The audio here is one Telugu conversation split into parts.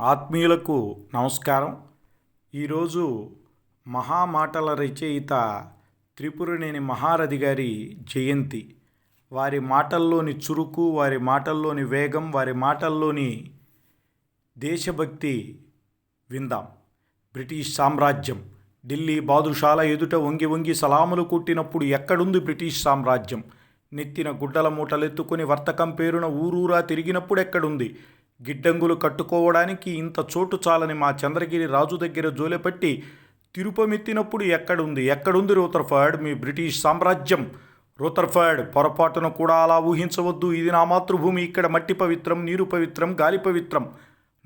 ఆత్మీయులకు నమస్కారం. ఈరోజు మహామాటల రచయిత త్రిపురనేని మహారథి గారి జయంతి. వారి మాటల్లోని చురుకు వారి మాటల్లోని వేగం వారి మాటల్లోని దేశభక్తి విందాం. బ్రిటిష్ సామ్రాజ్యం. ఢిల్లీ బాదుషాల ఎదుట వంగి వంగి సలాములు కొట్టినప్పుడు ఎక్కడుంది బ్రిటిష్ సామ్రాజ్యం? నెత్తిన గుడ్డల మూటలెత్తుకుని వర్తకం పేరున ఊరూరా తిరిగినప్పుడు ఎక్కడుంది? గిడ్డంగులు కట్టుకోవడానికి ఇంత చోటు చాలని మా చంద్రగిరి రాజు దగ్గర జోలెపట్టి తిరుపమెత్తినప్పుడు ఎక్కడుంది? ఎక్కడుంది రూతర్ఫర్డ్ మీ బ్రిటిష్ సామ్రాజ్యం. రూతర్ఫర్డ్ పొరపాటును కూడా అలా ఊహించవద్దు. ఇది నా మాతృభూమి. ఇక్కడ మట్టి పవిత్రం నీరు పవిత్రం గాలి పవిత్రం.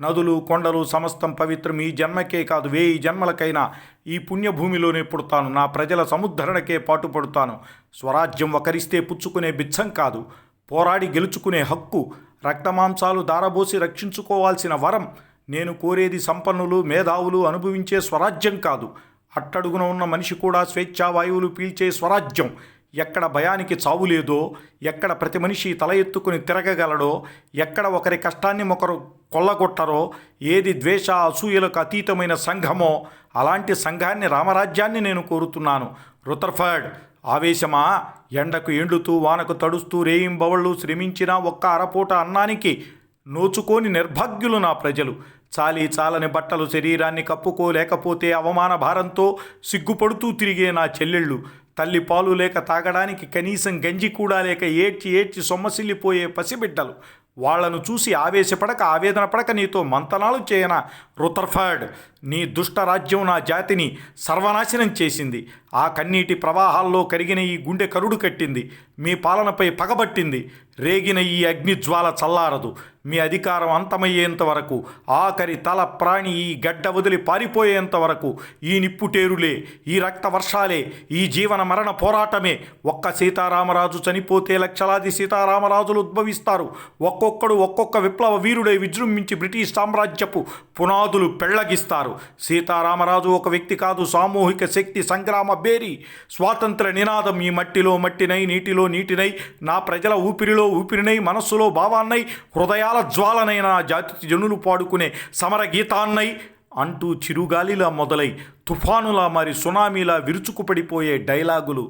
నదులు కొండలు సమస్తం పవిత్రం. ఈ జన్మకే కాదు వేయి జన్మలకైనా ఈ పుణ్యభూమిలోనే పుడతాను. నా ప్రజల సముద్ధరణకే పాటుపడుతాను. స్వరాజ్యం ఒకరిస్తే పుచ్చుకునే బిచ్చం కాదు. పోరాడి గెలుచుకునే హక్కు. రక్తమాంసాలు దారబోసి రక్షించుకోవాల్సిన వరం నేను కోరేది సంపన్నులు మేధావులు అనుభవించే స్వరాజ్యం కాదు. అట్టడుగున ఉన్న మనిషి కూడా స్వేచ్ఛావాయువులు పీల్చే స్వరాజ్యం. ఎక్కడ భయానికి చావు లేదో ఎక్కడ ప్రతి మనిషి తల ఎత్తుకుని తిరగగలడో ఎక్కడ ఒకరి కష్టాన్ని ఒకరు కొల్లగొట్టరో ఏది ద్వేష అసూయలకు అతీతమైన సంఘమో అలాంటి సంఘాన్ని రామరాజ్యాన్ని నేను కోరుతున్నాను. రుతర్ఫర్డ్ ఆవేశమా? ఎండకు ఎండుతూ వానకు తడుస్తూ రేయింబవళ్ళు శ్రమించిన ఒక్క అరపూట అన్నానికి నోచుకోని నిర్భాగ్యులు నా ప్రజలు. చాలి చాలని బట్టలు శరీరాన్ని కప్పుకోలేకపోతే అవమాన భారంతో సిగ్గుపడుతూ తిరిగే నా చెల్లెళ్ళు. తల్లి పాలు లేక తాగడానికి కనీసం గంజి కూడా లేక ఏడ్చి ఏడ్చి సొమ్మసిల్లిపోయే పసిబిడ్డలు. వాళ్ళను చూసి ఆవేశపడక ఆవేదన పడక నీతో మంతనాలు చేయన? రుతర్ఫర్డ్ నీ దుష్టరాజ్యం నా జాతిని సర్వనాశనం చేసింది. ఆ కన్నీటి ప్రవాహాల్లో కరిగిన ఈ గుండె కరుడు కట్టింది. మీ పాలనపై పగబట్టింది. రేగిన ఈ అగ్నిజ్వాల చల్లారదు. మీ అధికారం అంతమయ్యేంత వరకు ఆఖరి తల ప్రాణి ఈ గడ్డ వదిలి పారిపోయేంత వరకు ఈ నిప్పుటేరులే ఈ రక్త వర్షాలే ఈ జీవన మరణ పోరాటమే. ఒక్క సీతారామరాజు చనిపోతే లక్షలాది సీతారామరాజులు ఉద్భవిస్తారు. ఒక్కొక్కడు ఒక్కొక్క విప్లవ వీరుడై విజృంభించి బ్రిటిష్ సామ్రాజ్యపు పునాదులు పెళ్ళగిస్తారు సీతారామరాజు ఒక వ్యక్తి కాదు సామూహిక శక్తి సంగ్రామ బేరి స్వాతంత్ర నినాదం ఈ మట్టిలో మట్టినై నీటిలో నీటినై నా ప్రజల ఊపిరిలో ఊపిరినై మనస్సులో భావాన్నై హృదయాల జ్వాలనైన నా జాతి జనులు పాడుకునే సమర గీతాన్నై అంటూ చిరుగాలిలా మొదలై తుఫానులా మరి సునామీలా విరుచుకుపడిపోయే డైలాగులు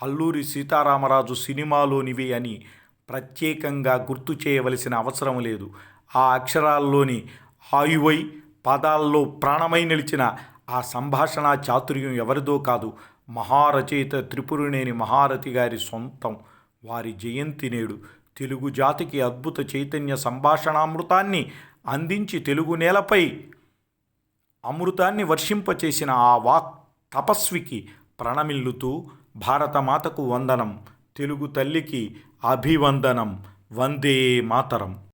అల్లూరి సీతారామరాజు సినిమాలోనివి అని ప్రత్యేకంగా గుర్తు చేయవలసిన అవసరం లేదు. ఆ అక్షరాల్లోని ఆయువై పదాల్లో ప్రాణమై నిలిచిన ఆ సంభాషణ చాతుర్యం ఎవరిదో కాదు మహారచయిత త్రిపురనేని మహారథి గారి సొంతం. వారి జయంతి నేడు తెలుగు జాతికి అద్భుత చైతన్య సంభాషణామృతాన్ని అందించి తెలుగు నేలపై అమృతాన్ని వర్షింపచేసిన ఆ వాక్ తపస్వికి ప్రణమిల్లుతూ భారతమాతకు వందనం తెలుగు తల్లికి అభివందనం వందే మాతరం.